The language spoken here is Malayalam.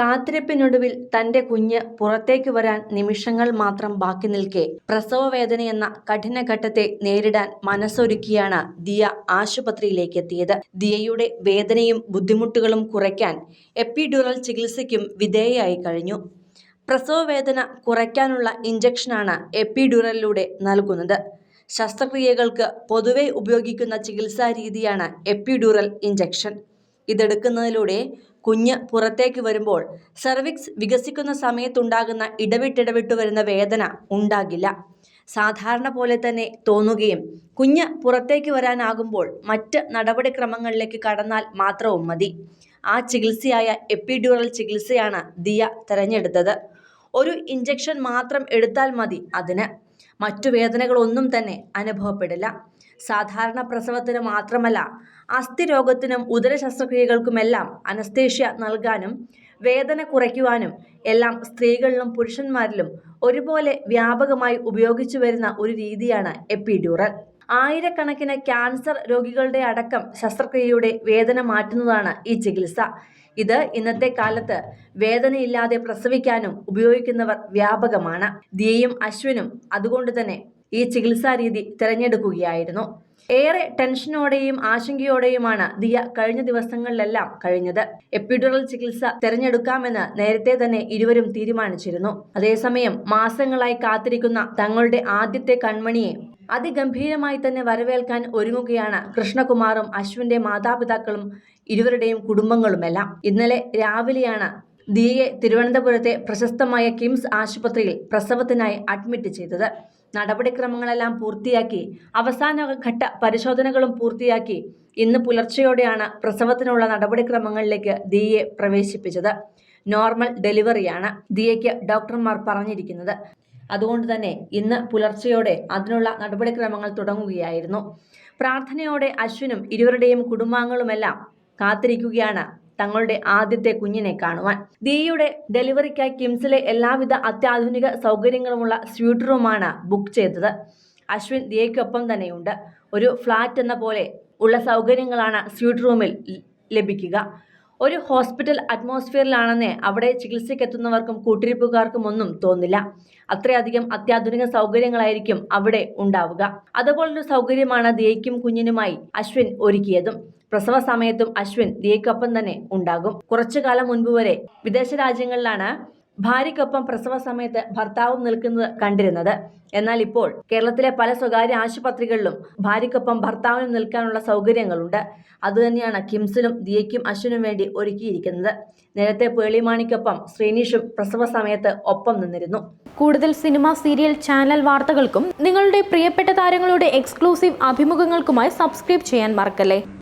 കാത്തിരിപ്പിനൊടുവിൽ തന്റെ കുഞ്ഞ് പുറത്തേക്ക് വരാൻ നിമിഷങ്ങൾ മാത്രം ബാക്കി നിൽക്കെ. പ്രസവവേദനയെന്ന കഠിനഘട്ടത്തെ നേരിടാൻ മനസ്സൊരുക്കിയാണ് ദിയ ആശുപത്രിയിലേക്ക് എത്തിയത് ദിയയുടെ വേദനയും ബുദ്ധിമുട്ടുകളും കുറയ്ക്കാൻ എപ്പിഡ്യൂറൽ ചികിത്സയ്ക്കും വിധേയയായി കഴിഞ്ഞു. പ്രസവവേദന കുറയ്ക്കാനുള്ള ഇഞ്ചക്ഷനാണ് എപ്പിഡ്യൂറലിലൂടെ നൽകുന്നത്. ശസ്ത്രക്രിയകൾക്ക് പൊതുവെ ഉപയോഗിക്കുന്ന ചികിത്സാ രീതിയാണ് എപ്പിഡ്യൂറൽ ഇഞ്ചക്ഷൻ ഇതെടുക്കുന്നതിലൂടെ കുഞ്ഞ് പുറത്തേക്ക് വരുമ്പോൾ സെർവിക്സ് വികസിക്കുന്ന സമയത്തുണ്ടാകുന്ന ഇടവിട്ടിടവിട്ട് വരുന്ന വേദന ഉണ്ടാകില്ല. സാധാരണ പോലെ തന്നെ തോന്നുകയും കുഞ്ഞ് പുറത്തേക്ക് വരാനാകുമ്പോൾ മറ്റ് നടപടിക്രമങ്ങളിലേക്ക് കടന്നാൽ മാത്രവും മതി. ആ ചികിത്സയായ എപ്പിഡ്യൂറൽ ചികിത്സയാണ് ദിയ തിരഞ്ഞെടുത്തത്. ഒരു ഇഞ്ചക്ഷൻ മാത്രം എടുത്താൽ മതി അതിന്. മറ്റു വേദനകളൊന്നും തന്നെ അനുഭവപ്പെടില്ല. സാധാരണ പ്രസവത്തിന് മാത്രമല്ല അസ്ഥിരോഗത്തിനും ഉദര ശസ്ത്രക്രിയകൾക്കുമെല്ലാം അനസ്തേഷ്യ നൽകാനും വേദന കുറയ്ക്കുവാനും എല്ലാം സ്ത്രീകളിലും പുരുഷന്മാരിലും ഒരുപോലെ വ്യാപകമായി ഉപയോഗിച്ചു വരുന്ന ഒരു രീതിയാണ് എപ്പിഡ്യൂറൽ. ആയിരക്കണക്കിന് ക്യാൻസർ രോഗികളുടെ അടക്കം ശസ്ത്രക്രിയയുടെ വേദന മാറ്റുന്നതാണ് ഈ ചികിത്സ. ഇത് ഇന്നത്തെ കാലത്ത് വേദനയില്ലാതെ പ്രസവിക്കാനും ഉപയോഗിക്കുന്നവർ വ്യാപകമാണ്. ദിയയും അശ്വിനും അതുകൊണ്ട് തന്നെ ഈ ചികിത്സാ രീതി തിരഞ്ഞെടുക്കുകയായിരുന്നു. ഏറെ ടെൻഷനോടെയും ആശങ്കയോടെയുമാണ് ദിയ കഴിഞ്ഞ ദിവസങ്ങളിലെല്ലാം കഴിഞ്ഞത്. എപ്പിഡുറൽ ചികിത്സ തിരഞ്ഞെടുക്കാമെന്ന് നേരത്തെ തന്നെ ഇരുവരും തീരുമാനിച്ചിരുന്നു. അതേസമയം മാസങ്ങളായി കാത്തിരിക്കുന്ന തങ്ങളുടെ ആദ്യത്തെ കൺമണിയെ അതിഗംഭീരമായി തന്നെ വരവേൽക്കാൻ ഒരുങ്ങുകയാണ് കൃഷ്ണകുമാറും അശ്വിന്റെ മാതാപിതാക്കളും ഇരുവരുടെയും കുടുംബങ്ങളുമെല്ലാം. ഇന്നലെ രാവിലെയാണ് ദിയയെ തിരുവനന്തപുരത്തെ പ്രശസ്തമായ കിംസ് ആശുപത്രിയിൽ പ്രസവത്തിനായി അഡ്മിറ്റ് ചെയ്തത്. നടപടിക്രമങ്ങളെല്ലാം പൂർത്തിയാക്കി അവസാന ഘട്ട പരിശോധനകളും പൂർത്തിയാക്കി ഇന്ന് പുലർച്ചെയോടെയാണ് പ്രസവത്തിനുള്ള നടപടിക്രമങ്ങളിലേക്ക് ദിയെ പ്രവേശിപ്പിച്ചത്. നോർമൽ ഡെലിവറിയാണ് ദിയയ്ക്ക് ഡോക്ടർമാർ പറഞ്ഞിരിക്കുന്നത്. അതുകൊണ്ട് തന്നെ ഇന്ന് പുലർച്ചെയോടെ അതിനുള്ള നടപടിക്രമങ്ങൾ തുടങ്ങുകയായിരുന്നു. പ്രാർത്ഥനയോടെ അശ്വിനും ഇരുവരുടെയും കുടുംബാംഗങ്ങളുമെല്ലാം കാത്തിരിക്കുകയാണ് തങ്ങളുടെ ആദ്യത്തെ കുഞ്ഞിനെ കാണുവാൻ. ദിയയുടെ ഡെലിവറിക്കായി കിംസിലെ എല്ലാവിധ അത്യാധുനിക സൗകര്യങ്ങളുമുള്ള സ്വീറ്റ് റൂമാണ് ബുക്ക് ചെയ്തത്. അശ്വിൻ ദിയയ്ക്കൊപ്പം തന്നെയുണ്ട്. ഒരു ഫ്ലാറ്റ് എന്ന പോലെ ഉള്ള സൗകര്യങ്ങളാണ് സ്വീറ്റ് റൂമിൽ ലഭിക്കുക. ഒരു ഹോസ്പിറ്റൽ അറ്റ്മോസ്ഫിയറിലാണെന്ന് അവിടെ ചികിത്സയ്ക്കെത്തുന്നവർക്കും കൂട്ടിരിപ്പുകാർക്കും ഒന്നും തോന്നില്ല. അത്രയധികം അത്യാധുനിക സൗകര്യങ്ങളായിരിക്കും അവിടെ ഉണ്ടാവുക. അതുപോലൊരു സൗകര്യമാണ് ദിയയ്ക്കും കുഞ്ഞിനുമായി അശ്വിൻ ഒരുക്കിയതും. പ്രസവ സമയത്തും അശ്വിൻ ദിയയ്ക്കൊപ്പം തന്നെ ഉണ്ടാകും. കുറച്ചു കാലം മുൻപ് വരെ വിദേശ രാജ്യങ്ങളിലാണ് ഭാര്യയ്ക്കൊപ്പം പ്രസവ സമയത്ത് ഭർത്താവും നിൽക്കുന്നത് കണ്ടിരുന്നത്. എന്നാൽ ഇപ്പോൾ കേരളത്തിലെ പല സ്വകാര്യ ആശുപത്രികളിലും ഭാര്യയ്ക്കൊപ്പം ഭർത്താവിനും നിൽക്കാനുള്ള സൗകര്യങ്ങളുണ്ട്. അതുതന്നെയാണ് കിംസിലും ദിയയ്ക്കും അശ്വിനും വേണ്ടി ഒരുക്കിയിരിക്കുന്നത്. നേരത്തെ പേളിമാണിക്കൊപ്പം ശ്രീനീഷും പ്രസവ സമയത്ത് ഒപ്പം നിന്നിരുന്നു. കൂടുതൽ സിനിമ സീരിയൽ ചാനൽ വാർത്തകൾക്കും നിങ്ങളുടെ പ്രിയപ്പെട്ട താരങ്ങളുടെ എക്സ്ക്ലൂസീവ് അഭിമുഖങ്ങൾക്കുമായി സബ്സ്ക്രൈബ് ചെയ്യാൻ മറക്കല്ലേ?